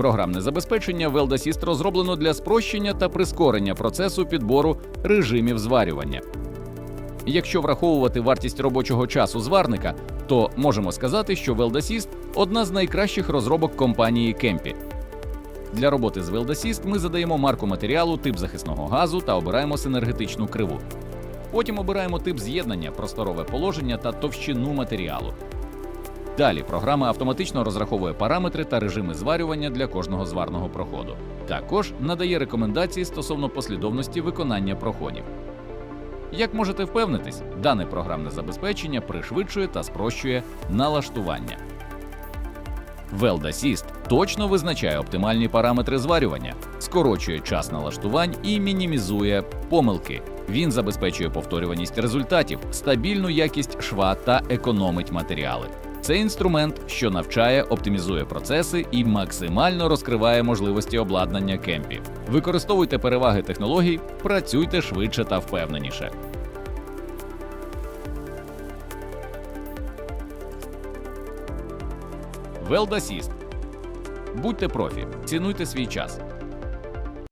Програмне забезпечення Assist розроблено для спрощення та прискорення процесу підбору режимів зварювання. Якщо враховувати вартість робочого часу зварника, то можемо сказати, що Weld – одна з найкращих розробок компанії Кемпі. Для роботи з WeldaSist ми задаємо марку матеріалу, тип захисного газу та обираємо синергетичну криву. Потім обираємо тип з'єднання, просторове положення та товщину матеріалу. Далі програма автоматично розраховує параметри та режими зварювання для кожного зварного проходу. Також надає рекомендації стосовно послідовності виконання проходів. Як можете впевнитись, дане програмне забезпечення пришвидшує та спрощує налаштування. Weld Assist точно визначає оптимальні параметри зварювання, скорочує час налаштувань і мінімізує помилки. Він забезпечує повторюваність результатів, стабільну якість шва та економить матеріали. Це інструмент, що навчає, оптимізує процеси і максимально розкриває можливості обладнання кемпів. Використовуйте переваги технологій, працюйте швидше та впевненіше. Weld Assist. Будьте профі, цінуйте свій час.